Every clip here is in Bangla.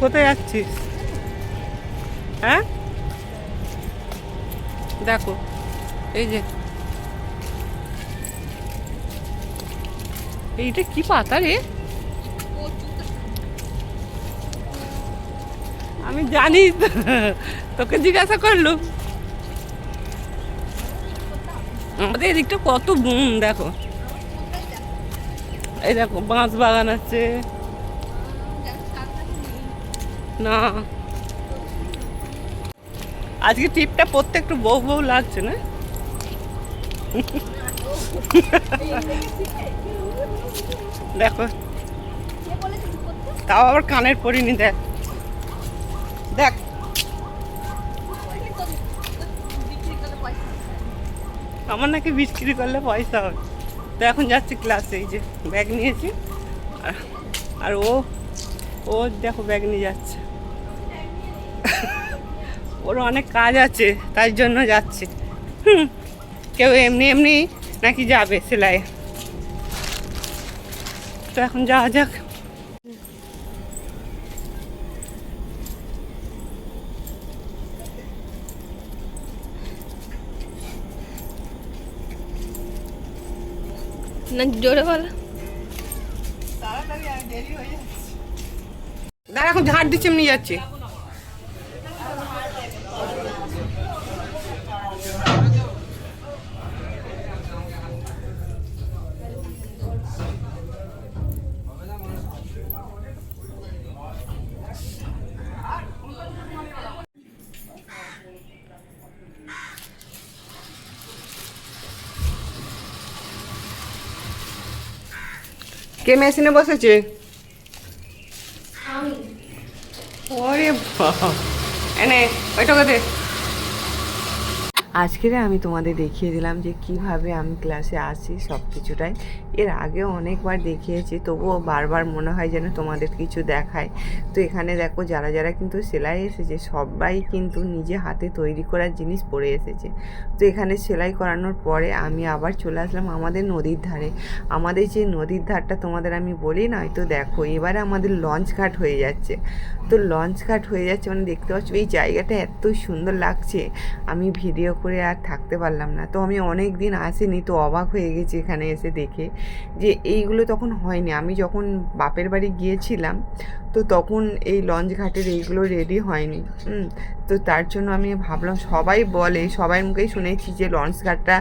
কোথায় যাচ্ছিস? হ্যাঁ? দেখো, এই যে। এইটা কি পাতা রে? আমি জানি তোকে জিজ্ঞাসা করলুম। আমাদের এদিকটা কত বুম দেখো। এই দেখো, বাঁশ বাগান আছে। না। আজকে টিপটা পড়তে একটু বউ বউ লাগছে, না? দেখো। তাও আবার কানের পরিনি, দেখ। দেখ। আমার নাকি বিক্রি করলে পয়সা হবে তো এখন যাচ্ছি ক্লাসে এই যে ব্যাগ নিয়েছি। আর- আর ও ও দেখো ব্যাগ নিয়ে যাচ্ছে। ওর অনেক কাজ আছে তাই জন্য যাচ্ছে। হুম কেউ এমনি এমনি নাকি যাবে সেলাই তো এখন যাওয়া যাক। না জোরে বলো। দাঁড়া এখন ঝাড় দিচ্ছে এমনি যাচ্ছি। কে মেশিনে বসেছে? ওরে বাবা। এনে ওইটা দে। আজকের আমি তোমাদের দেখিয়ে দিলাম যে কীভাবে আমি ক্লাসে আসি সব কিছুটাই এর আগেও অনেকবার দেখিয়েছি, তবুও বারবার মনে হয় যেন তোমাদের কিছু দেখায়। তো এখানে দেখো, যারা যারা কিন্তু সেলাই এসেছে, সবাই কিন্তু নিজে হাতে তৈরি করার জিনিস পরে এসেছে। তো এখানে সেলাই করানোর পরে আমি আবার চলে আসলাম আমাদের নদীর ধারে। আমাদের যে নদীর ধারটা তোমাদের আমি বলি না তো দেখো, এবারে আমাদের লঞ্চ ঘাট হয়ে যাচ্ছে। তো লঞ্চ ঘাট হয়ে যাচ্ছে মানে দেখতে পাচ্ছ, এই জায়গাটা এত সুন্দর লাগছে। আমি ভিডিও করে আর থাকতে পারলাম না। তো আমি অনেক দিন আসিনি, তো অবাক হয়ে গেছি এখানে এসে দেখে যে এইগুলো তখন হয়নি। আমি যখন বাপের বাড়ি গিয়েছিলাম, তো তখন এই লঞ্চ ঘাটের এইগুলো রেডি হয়নি। তো তার জন্য আমি ভাবলাম সবাই বলে সবার মুখেই শুনেছি যে লঞ্চ ঘাটটা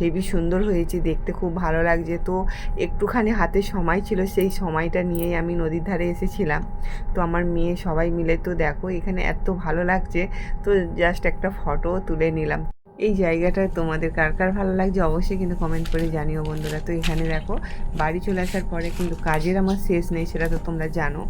হেবি সুন্দর হয়েছে, দেখতে খুব ভালো লাগছে। তো একটুখানি হাতে সময় ছিল, সেই সময়টা নিয়েই আমি নদীর ধারে এসেছিলাম। তো আমার মেয়ে সবাই মিলে, তো দেখো এখানে এত ভালো লাগছে। তো জাস্ট একটা ফটো তুলে নিলাম। এই জায়গাটা তোমাদের কার কার ভালো লাগছে অবশ্যই কিন্তু কমেন্ট করে জানিও বন্ধুরা। তো এখানে দেখো, বাড়ি চলে আসার পরে কিন্তু কাজের আমার শেষ নেই, সেটা তো তোমরা জানো।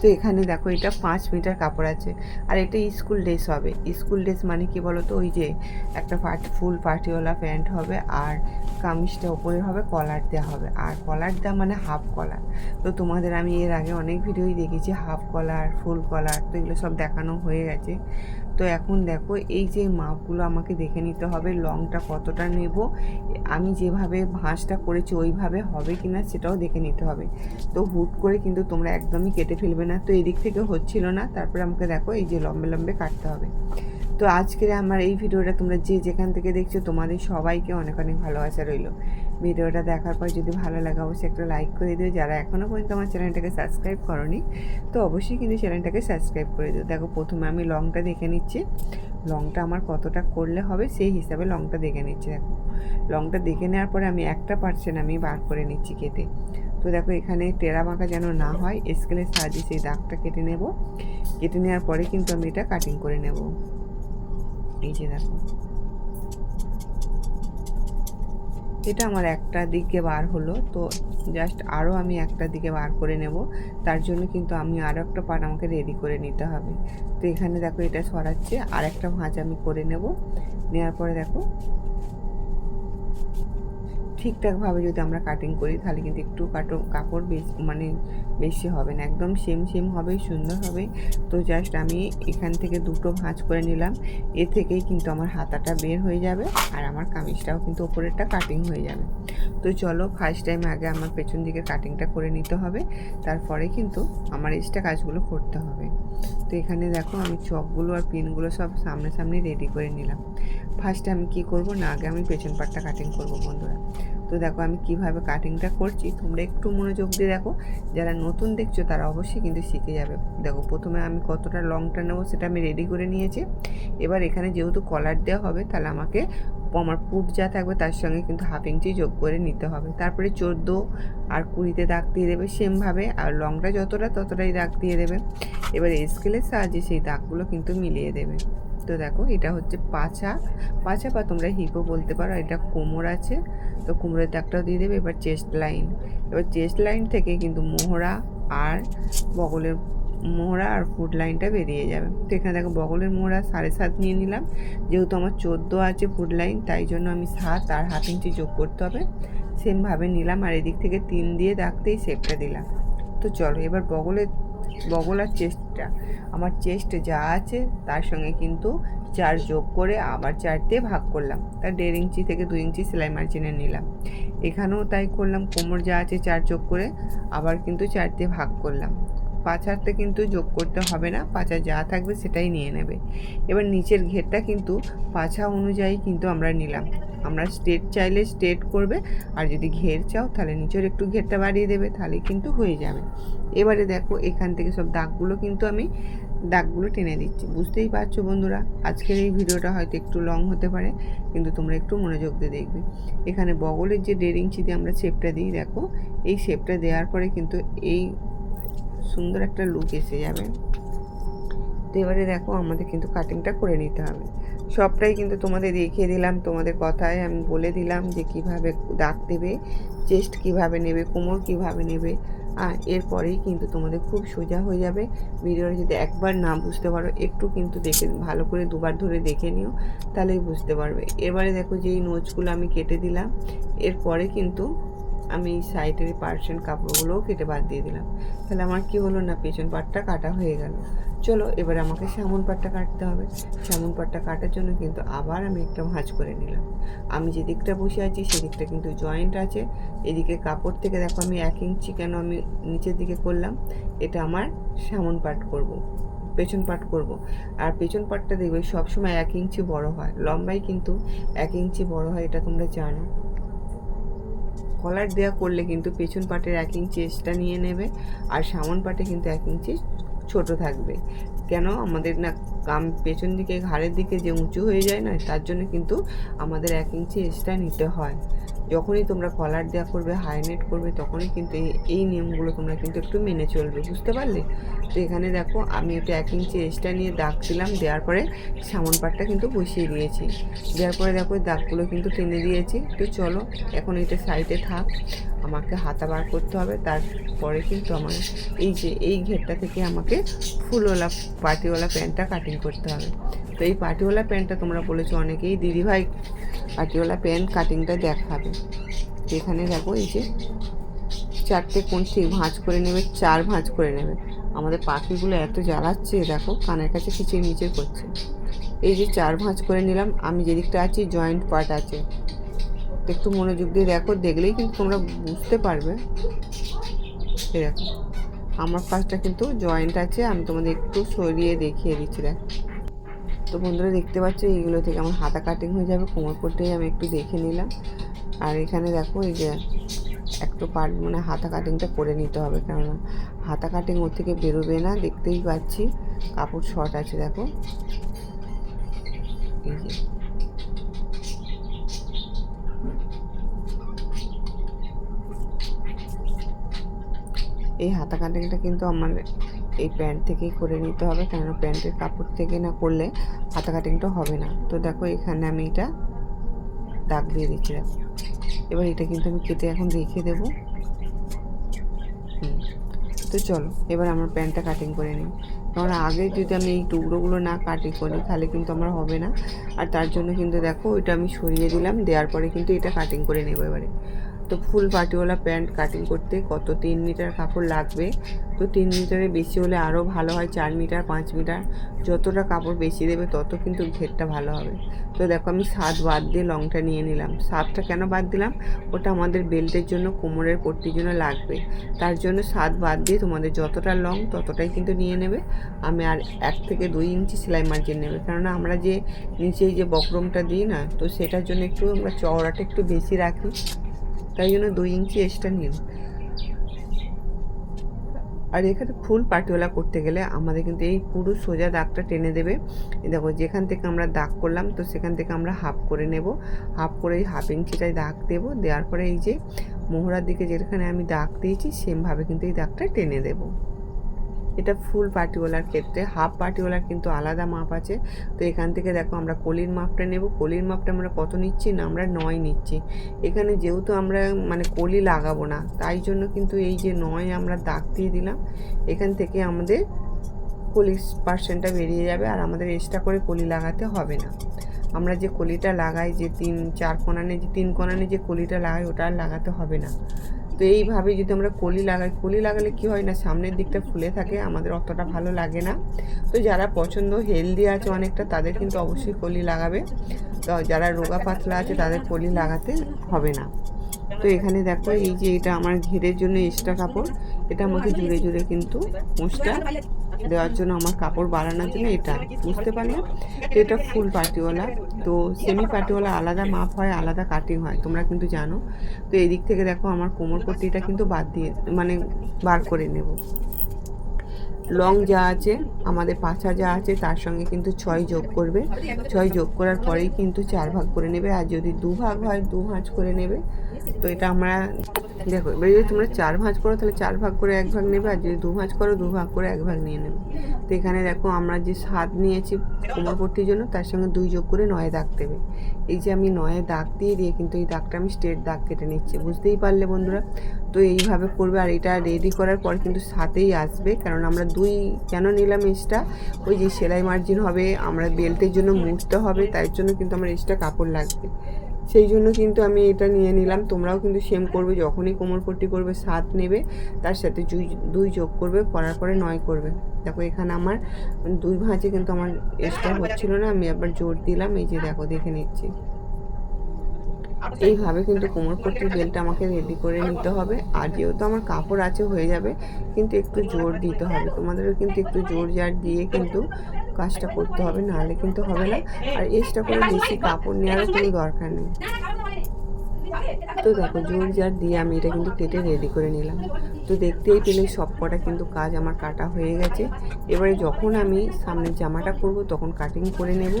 তো এখানে দেখো, এটা পাঁচ মিটার কাপড় আছে। আর এটা স্কুল ড্রেস হবে। স্কুল ড্রেস মানে কি বলো তো ওই যে একটা পার্টি ফুল পার্টিওয়ালা প্যান্ট হবে আর কামিজটা ওপরে হবে কলার দেওয়া হবে। আর কলার দেওয়া মানে হাফ কলার তো তোমাদের আমি এর আগে অনেক ভিডিওই দেখেছি হাফ কলার ফুল কলার তো এগুলো সব দেখানো হয়ে গেছে। তো এখন দেখো, এই যে মাপগুলো আমাকে দেখে নিতে হবে, লংটা কতটা নেব, আমি যেভাবে ভাঁজটা করেছি ওইভাবে হবে কি না সেটাও দেখে নিতে হবে। তো হুট করে কিন্তু তোমরা একদমই কেটে ফেলবে না, তো এদিক থেকে হচ্ছিল না, তারপরে আমাকে দেখো এই যে লম্বে লম্বে কাটতে হবে। তো আজকের আমার এই ভিডিওটা তোমরা যে যেখান থেকে দেখছ, তোমাদের সবাইকে অনেক অনেক ভালোবাসা রইল। ভিডিওটা দেখার পর যদি ভালো লাগে, অবশ্যই একটা লাইক করে দিও। যারা এখনও পর্যন্ত আমার চ্যানেলটাকে সাবস্ক্রাইব করনি, তো অবশ্যই কিন্তু চ্যানেলটাকে সাবস্ক্রাইব করে দিও। দেখো, প্রথমে আমি লংটা দেখে নিচ্ছি। লংটা আমার কতটা করলে হবে, সেই হিসাবে লংটা দেখে নিচ্ছি। দেখো লংটা দেখে নেওয়ার পরে আমি একটা পার্সেন্ট আমি বার করে নিচ্ছি কেটে। তো দেখো, এখানে টেরা বাঁকা যেন না হয় স্কেলের সাহায্যে সেই দাগটা কেটে নেব। কেটে নেওয়ার পরে কিন্তু আমি এটা কাটিং করে নেব। এই যে দেখো। এটা আমার একটা দিকে বার হলো, তো জাস্ট আরও আমি একটা দিকে বার করে নেব। তার জন্য কিন্তু আমি আরও একটা পার্ট আমাকে রেডি করে নিতে হবে। তো এখানে দেখো এটা সরাচ্ছে আর একটা ভাঁজ আমি করে নেব। নেওয়ার পরে দেখো ঠিকঠাকভাবে যদি আমরা কাটিং করি, তাহলে কিন্তু একটু কাটো, কাপড় বেশি মানে বেশি হবে না। একদম সেম সেম হবে, সুন্দর হবে। তো জাস্ট আমি এখান থেকে দুটো ভাঁজ করে নিলাম। এ থেকেই কিন্তু আমার হাতাটা বের হয়ে যাবে আর আমার কামিজটাও কিন্তু ওপরেরটা কাটিং হয়ে যাবে। তো চলো ফার্স্ট টাইম আগে আমার পেছন দিকে কাটিংটা করে নিতে হবে। তারপরে কিন্তু আমার এক্সট্রা কাজগুলো করতে হবে। তো এখানে দেখো আমি চকগুলো আর পিনগুলো সব সামনে সামনে রেডি করে নিলাম। ফার্স্টে আমি কি করব? না, আগে আমি পেছন পাটটা কাটিং করব বন্ধুরা। তো দেখো, আমি কীভাবে কাটিংটা করছি? তোমরা একটু মনোযোগ দিয়ে দেখো। যারা নতুন দেখছ, তারা অবশ্যই কিন্তু শিখে যাবে। দেখো, প্রথমে আমি কতটা লংটা নেব সেটা আমি রেডি করে নিয়েছি। এবার এখানে যেহেতু কলার দেওয়া হবে, তাহলে আমাকে আমার পুট যা থাকবে, তার সঙ্গে কিন্তু হাফ ইঞ্চি যোগ করে নিতে হবে। তারপরে চোদ্দ আর কুড়িতে দাগ দিয়ে দেবে সেমভাবে, আর লংটা যতটা, ততটাই দাগ দিয়ে দেবে। এবার স্কেলের সাহায্যে সেই দাগগুলো কিন্তু মিলিয়ে দেবে। তো দেখো, এটা হচ্ছে পাছা। পাছা বা তোমরা হিপও বলতে পারো এটা কোমর আছে। তো কোমরের দাগটাও দিয়ে দেবে, এবার চেস্ট লাইন এবার চেস্ট লাইন থেকে কিন্তু মোহরা আর বগলের মোহরা আর ফুট লাইনটা বেরিয়ে যাবে। তো এখানে দেখো, বগলের মোহরা সাড়ে সাত নিয়ে নিলাম। যেহেতু আমার চোদ্দ আছে ফুট লাইন তাই জন্য আমি সাত আর হাফ ইঞ্চি যোগ করতে হবে। সেমভাবে নিলাম, আর এদিক থেকে তিন দিয়ে দাগতেই শেপটা দিলাম। তো চলো, এবার বগলের বগল আর চেস্টটা আমার চেস্ট যা আছে, তার সঙ্গে কিন্তু চার যোগ করে আবার চার দিয়ে ভাগ করলাম। তার দেড় ইঞ্চি থেকে দু ইঞ্চি সেলাই মার্জিনে নিলাম। এখানেও তাই করলাম, কোমর যা আছে চার যোগ করে আবার কিন্তু চার দিয়ে ভাগ করলাম। পাঁচারতে কিন্তু যোগ করতে হবে না পাঁচা যা থাকবে সেটাই নিয়ে নেবে। এবার নিচের ঘেরটা কিন্তু পাছা অনুযায়ী কিন্তু আমরা নিলাম। আমরা স্টেট চাইলে স্টেট করবে, আর যদি ঘের চাও তাহলে নিচের একটু ঘেরটা বাড়িয়ে দেবে, তাহলে কিন্তু হয়ে যাবে। এবারে দেখো এখান থেকে সব দাগগুলো কিন্তু আমি দাগগুলো টেনে দিচ্ছি। বুঝতেই পারছ বন্ধুরা, আজকের এই ভিডিওটা হয়তো একটু লং হতে পারে, কিন্তু তোমরা একটু মনোযোগ দিয়ে দেখবে। এখানে বগলের যে দেড় ইঞ্চি দিয়ে আমরা শেপটা দিই, দেখো, এই শেপটা দেওয়ার পরে কিন্তু এই সুন্দর একটা লুক এসে যাবে। তো এবারে দেখো আমাদের কিন্তু কাটিংটা করে নিতে হবে। সবটাই কিন্তু তোমাদের দেখিয়ে দিলাম, তোমাদের কথায় আমি বলে দিলাম যে কীভাবে দাগ দেবে চেস্ট কীভাবে নেবে, কোমর কীভাবে নেবে, আর এরপরেই কিন্তু তোমাদের খুব সোজা হয়ে যাবে। ভিডিওটা যদি একবার না বুঝতে পারো, একটু কিন্তু দেখে, ভালো করে দুবার ধরে দেখে নিও, তাহলেই বুঝতে পারবে। এবারে দেখো যেই নোচগুলো আমি কেটে দিলাম, এরপরে কিন্তু আমি সাইডের পার্সেন্ট কাপড়গুলোও কেটে বাদ দিয়ে দিলাম। তাহলে আমার কি হলো না? পেছন পাটটা কাটা হয়ে গেল। চলো, এবার আমাকে সামন পাটটা কাটতে হবে। সামন পাটটা কাটার জন্য কিন্তু আবার আমি একটা ভাঁজ করে নিলাম। আমি যে দিকটা বসে আছি সেদিকটা কিন্তু জয়েন্ট আছে। এদিকে কাপড় থেকে দেখো আমি এক ইঞ্চি কেন আমি নিচের দিকে করলাম? এটা আমার সামন পাট করব। পেছন পাট করব। আর পেছন পাটটা দেখবে সবসময় এক ইঞ্চি বড় হয়। লম্বাই কিন্তু এক ইঞ্চি বড় হয়, এটা তোমরা জানো। কলার দেওয়া করলে কিন্তু পেছন পাটের এক ইঞ্চি এক্সট্রা নিয়ে নেবে, আর সামন পাটে কিন্তু এক ইঞ্চি ছোট থাকবে। কেন? আমাদের না কাম পেছন দিকে, ঘাড়ের দিকে যে উঁচু হয়ে যায় না, তার জন্য কিন্তু আমাদের এক ইঞ্চি এক্সট্রা নিতে হয়। যখনই তোমরা কলার দেওয়া করবে হাইনেট করবে, তখনই কিন্তু এই- নিয়মগুলো তোমরা কিন্তু একটু মেনে চলবে, বুঝতে পারলে? তো এখানে দেখো, আমি এটা এক ইঞ্চি এক্সট্রা নিয়ে দাগ দিলাম, দেওয়ার পরে সামন পাটটা কিন্তু বসিয়ে দিয়েছি। দেওয়ার পরে দেখো, দাগগুলো কিন্তু টেনে দিয়েছি। তো চলো, এখন এটা সাইডে থাক, আমাকে হাতা বার করতে হবে, তারপরে কিন্তু আমার এই যে, এই ঘেরটা থেকে আমাকে ফুলওয়ালা, পাটিওয়ালা প্যান্টটা কাটিং করতে হবে। তো এই পাটিওয়ালা প্যান্টটা তোমরা বলেছ অনেকেই, দিদিভাই পাটিওয়ালা প্যান্ট কাটিংটা দেখাবে। এখানে দেখো এই যে চারটে কোণছি ভাঁজ করে নেবে, চার ভাঁজ করে নেবে। আমাদের পাখিগুলো এত জ্বালাচ্ছে, দেখো, কানের কাছে খিচির মিচির করছে। এই যে চার ভাঁজ করে নিলাম, আমি যেদিকটা আছি জয়েন্ট পার্ট আছে। একটু মনোযোগ দিয়ে দেখো, দেখলেই কিন্তু তোমরা বুঝতে পারবে। দেখো, আমার পাশটা কিন্তু জয়েন্ট আছে, আমি তোমাদের একটু সরিয়ে দেখিয়ে দিচ্ছি, দেখ। তো বন্ধুরা দেখতে পাচ্ছ, এইগুলো থেকে আমার হাতা কাটিং হয়ে যাবে, কোমর পট্টেই আমি একটু দেখে নিলাম। আর এখানে দেখো, এই যে একটু পার্ট মানে হাতা কাটিংটা করে নিতে হবে, কেননা হাতা কাটিং ওর থেকে বেরোবে না, দেখতেই পাচ্ছি। কাপড় শর্ট আছে, দেখো। এই যে। এই হাতা কাটিংটা কিন্তু আমার এই প্যান্ট থেকেই করে নিতে হবে। কেননা প্যান্টের কাপড় থেকে না করলে হাতা কাটিংটা হবে না। তো দেখো এখানে আমি এটা দাগ দিয়ে দিচ্ছি দেখো এবার এটা কিন্তু আমি কেটে এখন রেখে দেবো। তো চলো, এবার আমার প্যান্টটা কাটিং করে নিই। কারণ আগে যদি আমি এই টুকরোগুলো না কাটি করি, তাহলে কিন্তু আমার হবে না। আর তার জন্য কিন্তু দেখো, ওইটা আমি সরিয়ে দিলাম, দেওয়ার পরে কিন্তু এটা কাটিং করে নেব এবারে। তো ফুল পাটিওয়ালা প্যান্ট কাটিং করতে কত তিন মিটার কাপড় লাগবে? তো তিন মিটারের বেশি হলে আরও ভালো হয়, চার মিটার, পাঁচ মিটার। যতটা কাপড় বেশি দেবে, তত কিন্তু ঘেরটা ভালো হবে। তো দেখো, আমি সাত বাদ দিয়ে লংটা নিয়ে নিলাম। সাতটা কেন বাদ দিলাম? ওটা আমাদের বেল্টের জন্য, কোমরের পট্টির জন্য লাগবে। তার জন্য সাত বাদ দিয়ে তোমাদের যতটা লং, ততটাই কিন্তু নিয়ে নেবে। আমি আর এক থেকে দুই ইঞ্চি সেলাই মার্জিন নেবে। কেননা আমরা যে নিচেই যে বক্রমটা দিই না, তো সেটার জন্য একটু আমরা চওড়াটা একটু বেশি রাখি। তাই জন্য দুই ইঞ্চি এক্সট্রা নিন আর এখানে ফুল পাটিওয়ালা করতে গেলে আমাদের কিন্তু এই পুরো সোজা দাগটা টেনে দেবে। দেখো, যেখান থেকে আমরা দাগ করলাম, তো সেখান থেকে আমরা হাফ করে নেব। হাফ করে এই হাফ ইঞ্চিটাই দাগ দেবো। দেওয়ার পরে এই যে মোহরার দিকে যেখানে আমি দাগ দিয়েছি সেমভাবে কিন্তু এই দাগটা টেনে দেবো। এটা ফুল পাটিওয়ালার ক্ষেত্রে হাফ পাটিওয়ালার কিন্তু আলাদা মাপ আছে। তো এখান থেকে দেখো আমরা কলির মাপটা নেব। কলির মাপটা আমরা কত নিচ্ছি না, আমরা নয় নিচ্ছি। এখানে যেহেতু আমরা মানে কলি লাগাবো না, তাই জন্য কিন্তু এই যে নয় আমরা দাগ দিয়ে দিলাম, এখান থেকে আমাদের কলি পার্সেন্টটা বেরিয়ে যাবে আর আমাদের এক্সট্রা করে কলি লাগাতে হবে না। আমরা যে কলিটা লাগাই, যে তিন, চার কোনানে, যে তিন কোনানে যে কলিটা লাগাই, ওটা আর লাগাতে হবে না। তো এইভাবে যদি আমরা কলি লাগাই, কলি লাগালে কি হয় না, সামনের দিকটা ফুলে থাকে, আমাদের অতটা ভালো লাগে না। তো যারা পছন্দ হেলদি আছে অনেকটা, তাদের কিন্তু অবশ্যই কলি লাগাবে। তো যারা রোগা পাতলা আছে, তাদের কলি লাগাতে হবে না। তো এখানে দেখো, এই যে এটা আমার ঘেরের জন্য এক্সট্রা কাপড় এটা আমাকে জুড়ে জুড়ে কিন্তু মুছটা দেওয়ার জন্য আমার কাপড় বাড়ানোর জন্য এটা, বুঝতে পারলে? তো এটা ফুল পাটিওয়ালা, তো সেমি পাটিওয়ালা আলাদা মাপ হয়, আলাদা কাটিং হয়, তোমরা কিন্তু জানো। তো এদিক থেকে দেখো আমার কোমর পট্টিটা কিন্তু বাদ দিয়ে মানে বার করে নেব। লং যা আছে, আমাদের পাছা যা আছে, তার সঙ্গে কিন্তু ছয় যোগ করবে। ছয় যোগ করার পরেই কিন্তু চার ভাগ করে নেবে, আর যদি দু ভাগ হয়, দু ভাঁজ করে নেবে তো এটা আমরা, দেখো, এবার যদি তোমরা চার ভাঁজ করো, তাহলে চার ভাগ করে এক ভাগ নেবে, আর যদি দু ভাঁজ করো, দু ভাগ করে এক ভাগ নিয়ে নেবে। তো এখানে দেখো, আমরা যে সাত নিয়েছি কোমরপট্টির জন্য, তার সঙ্গে দুই যোগ করে নয় দাগ দেবে। এই যে আমি নয়ে দাগ দিয়ে দিয়ে কিন্তু এই দাগটা আমি স্ট্রেট দাগ কেটে নিচ্ছি, বুঝতেই পারলে বন্ধুরা? তো এইভাবে করবে, আর এটা রেডি করার পর কিন্তু সাথেই আসবে, কারণ আমরা দুই, কেন নিলাম এক্সট্রা ওই যে সেলাই মার্জিন হবে, আমরা বেল্টের জন্য মুছতে হবে, তাই জন্য কিন্তু আমার এক্সট্রা কাপড় লাগবে। সেই জন্য কিন্তু আমি এটা নিয়ে নিলাম। তোমরাও কিন্তু সেম করবে, যখনই কোমর কোমরপট্টি করবে, সাত নেবে, তার সাথে দুই যোগ করবে, করার পরে নয় করবে। দেখো এখানে আমার দুই ভাঁজে কিন্তু আমার এক্সট্রা হচ্ছিল না, আমি আবার জোর দিলাম, এই যে দেখো, দেখে নিচ্ছি। এইভাবে কিন্তু কোমরপট্টির বেলটা আমাকে রেডি করে নিতে হবে। আর যেহেতু আমার কাপড় আছে, হয়ে যাবে, কিন্তু একটু জোর দিতে হবে। তোমাদেরও কিন্তু একটু জোর জার দিয়ে কিন্তু কাজটা করতে হবে, নাহলে কিন্তু হবে না। আর এক্সট্রা করে বেশি কাপড় নেওয়ারও কোনো দরকার নেই। তো দেখো, জোর জার দিয়ে আমি এটা কিন্তু কেটে রেডি করে নিলাম। তো দেখতেই পেলে সব কটা কিন্তু কাজ আমার কাটা হয়ে গেছে। এবারে যখন আমি সামনের জামাটা করব তখন কাটিং করে নেব।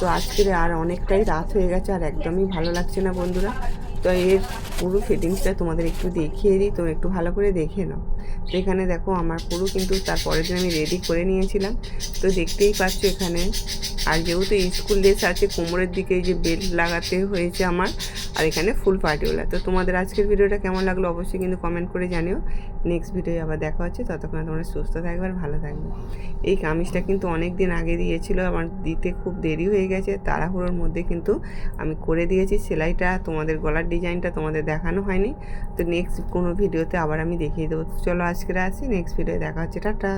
তো আজকের আর অনেকটাই রাত হয়ে গেছে, আর একদমই ভালো লাগছে না বন্ধুরা। তো এর পুরো ফিটিংসটা তোমাদের একটু দেখিয়ে দিই, তো একটু ভালো করে দেখে নাও। এখানে দেখো আমার পুরো কিন্তু তারপরের দিন আমি রেডি করে নিয়েছিলাম। তো দেখতেই পাচ্ছ এখানে। আর যেহেতু স্কুল ড্রেস আছে, কোমরের দিকে যে বেল্ট লাগাতে হয়েছে আমার, আর এখানে ফুল পাটিওলা তো তোমাদের আজকের ভিডিওটা কেমন লাগল অবশ্যই কিন্তু কমেন্ট করে জানিও। নেক্সট ভিডিও আবার দেখা হচ্ছে, ততক্ষণ তোমরা সুস্থ থাকবে আর ভালো থাকবে। এই কামিজটা কিন্তু অনেক দিন আগে দিয়েছিল, আমার দিতে খুব দেরি হয়ে গেছে, তাড়াহুড়োর মধ্যে কিন্তু আমি করে দিয়েছি। সেলাইটা, তোমাদের গলার ডিজাইনটা তোমাদের দেখানো হয়নি। তো নেক্সট কোনো ভিডিওতে আবার আমি দেখিয়ে দেবো। চলো আজকে আসি নেক্সট ভিডিও দেখা হচ্ছে। টাটা।